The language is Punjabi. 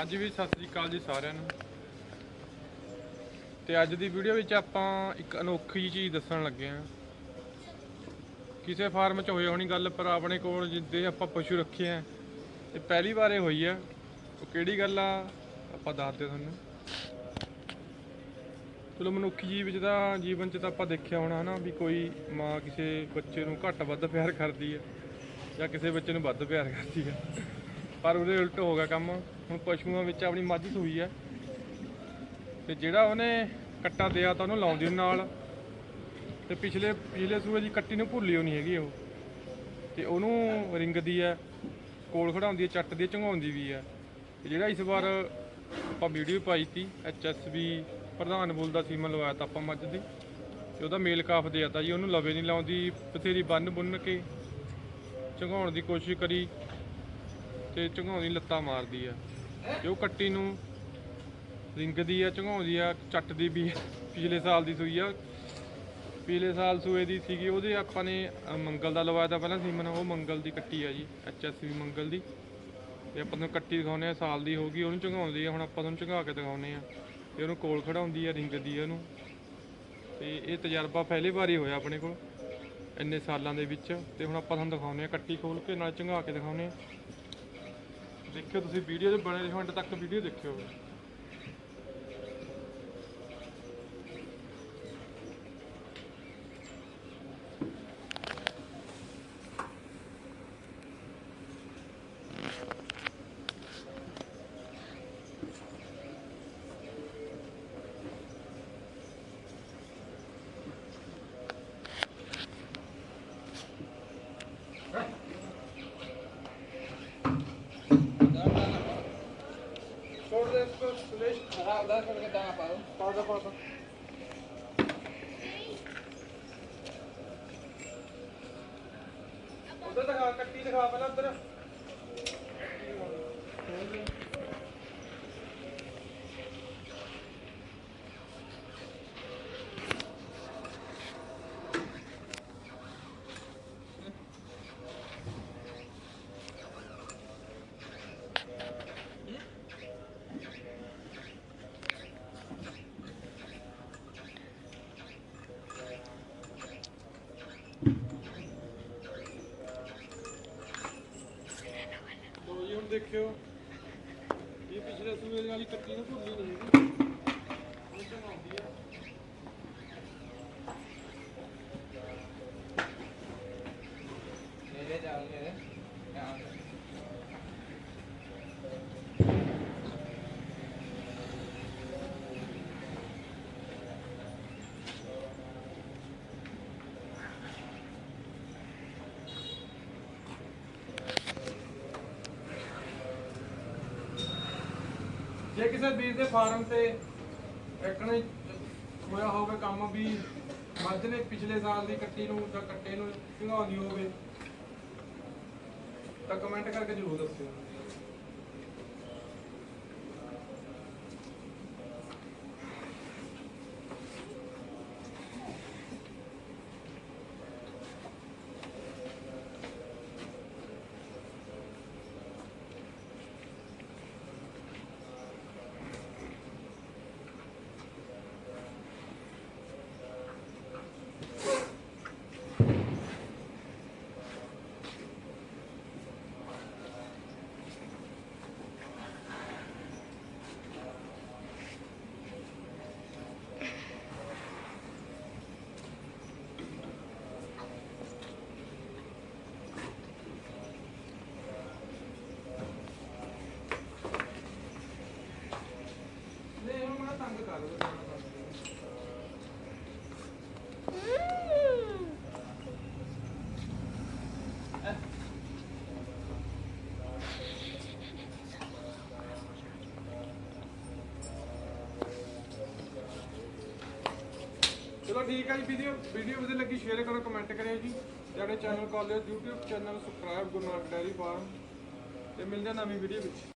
ਅੱਜ ਵੀ ਸਤਿ ਸ੍ਰੀ ਅਕਾਲ ਜੀ ਸਾਰਿਆਂ ਨੂੰ। ਤੇ ਅੱਜ ਦੀ ਵੀਡੀਓ ਵਿੱਚ ਆਪਾਂ ਇੱਕ ਅਨੋਖੀ ਚੀਜ਼ ਦੱਸਣ ਲੱਗੇ ਹਾਂ। ਕਿਸੇ ਫਾਰਮ 'ਚ ਹੋਈ ਹੋਣੀ ਗੱਲ, ਪਰ ਆਪਣੇ ਕੋਲ ਜਿੱਦੇ ਆਪਾਂ ਪਸ਼ੂ ਰੱਖੇ ਆ, ਇਹ ਪਹਿਲੀ ਵਾਰੇ ਹੋਈ ਆ। ਉਹ ਕਿਹੜੀ ਗੱਲ ਆ, ਆਪਾਂ ਦੱਸਦੇ ਤੁਹਾਨੂੰ। ਚਲੋ, ਮਨੁੱਖੀ ਜੀਵ ਵਿੱਚ ਤਾਂ, ਜੀਵਨ 'ਚ ਤਾਂ ਆਪਾਂ ਦੇਖਿਆ ਹੋਣਾ ਹਨਾ ਵੀ ਕੋਈ ਮਾਂ ਕਿਸੇ ਬੱਚੇ ਨੂੰ ਘੱਟ ਵੱਧ ਪਿਆਰ ਕਰਦੀ ਹੈ ਜਾਂ ਕਿਸੇ ਬੱਚੇ ਨੂੰ ਵੱਧ ਪਿਆਰ ਕਰਦੀ ਹੈ ਪਰ ਉਹਦੇ ਉਲਟ ਹੋ ਗਿਆ ਕੰਮ। ਹੁਣ ਪਸ਼ੂਆਂ ਵਿੱਚ ਆਪਣੀ ਮੱਝ ਸੂਈ ਹੈ ਤੇ ਜਿਹੜਾ ਉਹਨੇ ਕੱਟਾ ਦਿਆ ਤਾਂ ਉਹਨੂੰ ਲਾਉਂਦੀ ਉਹਦੇ ਨਾਲ। ਤੇ ਪਿਛਲੇ ਪਿਛਲੇ ਸੂਏ ਦੀ ਕੱਟੀ ਨੂੰ ਭੁੱਲੀ ਹੋਣੀ ਹੈਗੀ ਉਹ। ਤੇ ਉਹਨੂੰ ਰਿੰਗਦੀ ਹੈ ਕੋਲ ਖੜਾਉਂਦੀ ਹੈ ਚੱਟਦੀ ਹੈ ਝੰਗਾਉਂਦੀ ਵੀ ਹੈ ਤੇ ਜਿਹੜਾ ਇਸ ਵਾਰ ਆਪਾਂ ਵੀਡੀਓ ਪਾਈ ਤੀ ਐਚਐਸਬੀ ਪ੍ਰਧਾਨ ਬੋਲਦਾ ਸੀਮਨ ਲਵਾਇਆ ਤਾਂ ਆਪਾਂ ਮੱਝ ਦੀ। ਤੇ ਉਹਦਾ ਮੇਲ ਕਾਫ ਦੇ ਤਾਂ ਜੀ। ਉਹਨੂੰ ਲਵੇ ਨਹੀਂ ਲਾਉਂਦੀ, ਬਥੇਰੀ ਬੰਨ ਬੁੰਨ ਕੇ ਝੰਗਾਉਣ ਦੀ ਕੋਸ਼ਿਸ਼ ਕਰੀ। ਤੇ ਝੰਗਾਉਂਦੀ ਲੱਤਾਂ ਮਾਰਦੀ ਆ। ਤੇ ਉਹ ਕੱਟੀ ਨੂੰ ਰਿੰਗਦੀ ਆ ਝੰਗਾਉਂਦੀ ਆ ਚੱਟਦੀ ਵੀ ਆ। ਪਿਛਲੇ ਸਾਲ ਦੀ ਸੂਈ ਆ। ਪਿਛਲੇ ਸਾਲ ਸੂਏ ਦੀ ਸੀਗੀ ਉਹਦੇ ਆਪਾਂ ਨੇ ਅ, ਮੰਗਲ ਦਾ ਲਵਾਇਆ ਤਾਂ ਪਹਿਲਾਂ ਸੀਮਨ ਉਹ ਮੰਗਲ ਦੀ ਕੱਟੀ ਆ ਜੀ ਐਚਐਸਬੀ ਮੰਗਲ ਦੀ। ਤੇ ਆਪਾਂ ਨੂੰ ਕੱਟੀ ਦਿਖਾਉਨੇ ਆ ਸਾਲ ਦੀ ਹੋ ਗਈ ਉਹਨੂੰ ਝੰਗਾਉਂਦੀ ਆ ਹੁਣ ਆਪਾਂ ਤੁਹਾਨੂੰ ਝੰਗਾ ਕੇ ਦਿਖਾਉਨੇ ਆ। ਤੇ ਉਹਨੂੰ ਕੋਲ ਖੜਾਉਂਦੀ ਆ ਰਿੰਗਦੀ ਆ ਉਹਨੂੰ। ਤੇ ਇਹ ਤਜਰਬਾ ਪਹਿਲੀ ਵਾਰੀ ਹੋਇਆ ਆਪਣੇ ਕੋਲ ਇੰਨੇ ਸਾਲਾਂ ਦੇ ਵਿੱਚ। ਤੇ ਹੁਣ ਆਪਾਂ ਤੁਹਾਨੂੰ ਦਿਖਾਉਨੇ ਆ ਕੱਟੀ ਖੋਲ ਕੇ ਨਾਲ ਝੰਗਾ ਕੇ ਦਿਖਾਉਨੇ ਆ। ਦੇਖਿਓ ਤੁਸੀਂ ਵੀਡੀਓ ਦੇ ਬਣੇ ਰਹੋ ਅੰਤ ਤੱਕ ਵੀਡੀਓ ਦੇਖਿਓ। छोड़ दे इसको सुरेश हाँ उधर करके दाना पाओ पाओ दो पाओ उधर दिखा कट्टी दिखा पहले उधर ਦੇਖਿਓ ਇਹ ਪਿਛਲੇ ਸੂਏ ਵਾਲੀ ਕੱਟੀ ਨੂੰ ਭੁੱਲੀ ਨਹੀਂ ਜੇ ਕਿਸੇ ਵੀਰ ਦੇ ਫਾਰਮ ਤੇ ਇੱਕਣੇ ਹੋਇਆ ਹੋਵੇ ਕੰਮ ਵੀ ਮੱਝ ਨੇ, ਪਿਛਲੇ ਸਾਲ ਦੀ ਕੱਟੀ ਨੂੰ ਜਾਂ ਕੱਟੇ ਨੂੰ ਝੰਗਾਉਂਦੀ ਹੋਵੇ, ਤਾਂ ਕਮੈਂਟ ਕਰਕੇ ਜ਼ਰੂਰ ਦੱਸਿਓ ਨਹੀਂ ਹੁਣ ਮੈਂ ਤੰਗ ਕਰ ਰਿਹਾ ਚਲੋ ਠੀਕ ਹੈ ਜੀ, ਵੀਡੀਓ ਵੀਡੀਓ ਵਧੀਆ ਲੱਗੀ ਸ਼ੇਅਰ ਕਰੋ ਕਮੈਂਟ ਕਰਿਓ ਜੀ। ਸਾਡੇ ਚੈਨਲ ਕਾਲਜ ਲਿਓ YouTube channel subscribe Guru Nanak dairy farm ਤੇ ਮਿਲਦੇ ਹਾਂ ਨਵੀਂ ਵੀਡੀਓ ਵਿੱਚ।